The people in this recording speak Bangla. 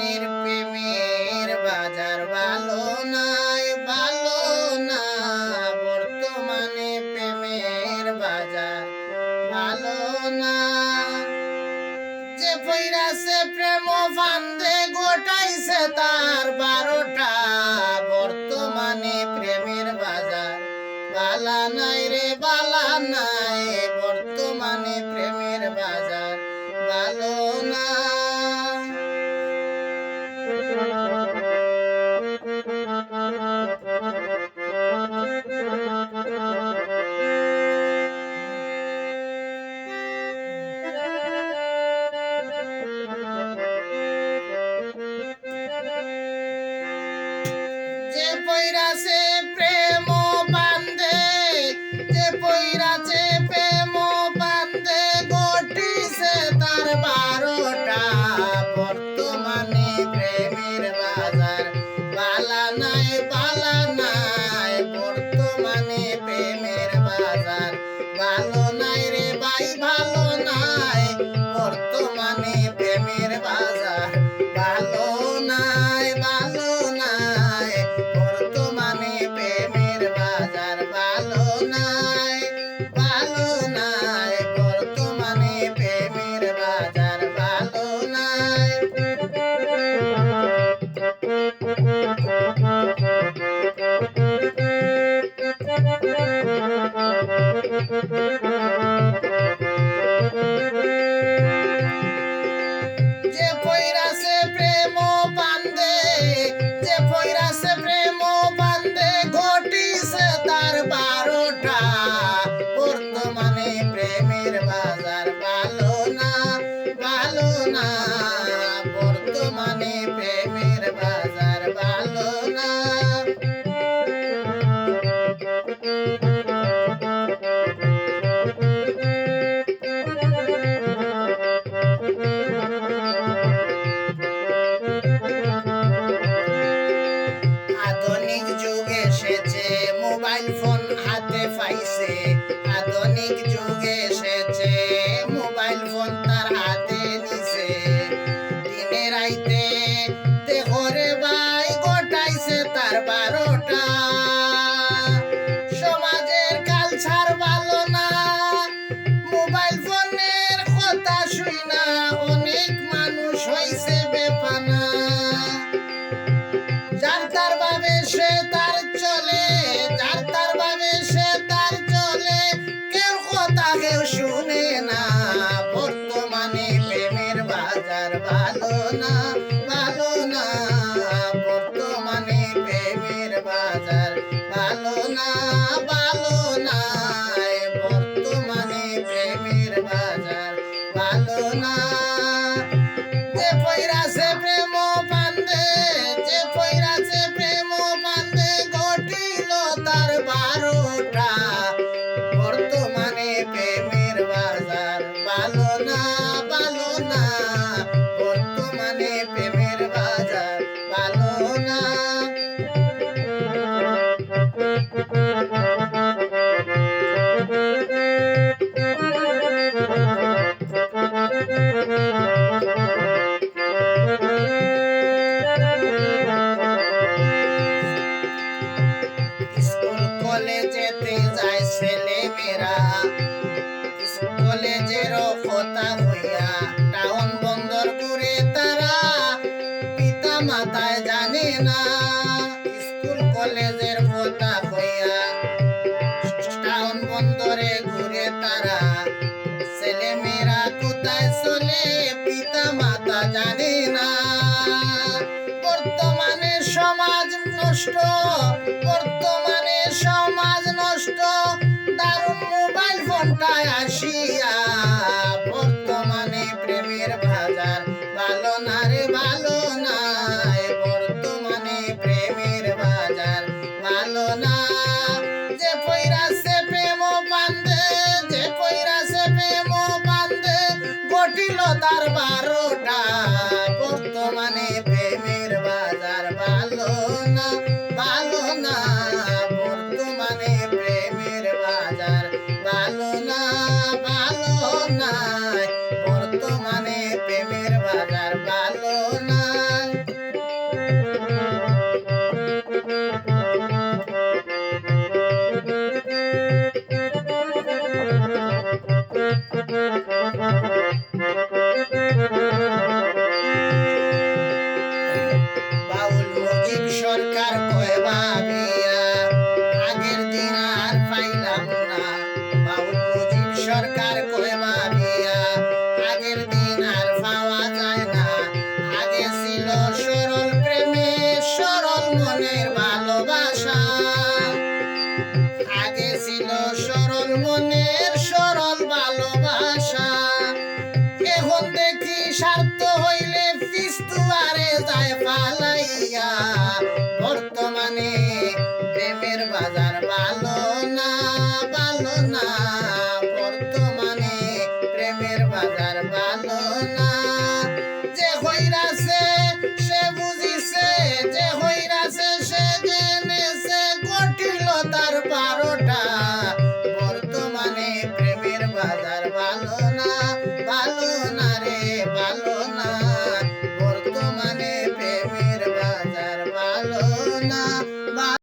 বর্তমানের প্রেমের বাজার ভালো নাই, ভালো না। বর্তমানে প্রেমের বাজার ভালো না। যে পৈরাছে প্রেম ফান্দে গোটাইছে তার বারোটা। বর্তমানে প্রেমের বাজার বালা নাই রে যে পৈরাছে প্রেমের বাজার। ভালো নাই রে ভাই ভালো নাই। বর্তমানে প্রেমের বাজার। প্রেমের বাজার ভালো না ভালো না। বর্তমানে প্রেমের বাজার ভালো না। শুনে না কলেজের কথা হইয়া টাউন বন্দর করে তারা পিতা মাতায় জানে না। স্কুল, কলেজের কথা হইয়া টাউন বন্দরে ঘুরে তারা ছেলে মেয়েরা কোথায় চলে পিতা মাতা জানে না। বর্তমানে সমাজ নষ্ট, বর্তমানে তার বারোটা বর্তমানে প্রেমের বাজার ভালো না ভালো না। প্রেমের বাজার ভালো না না, ভালো না।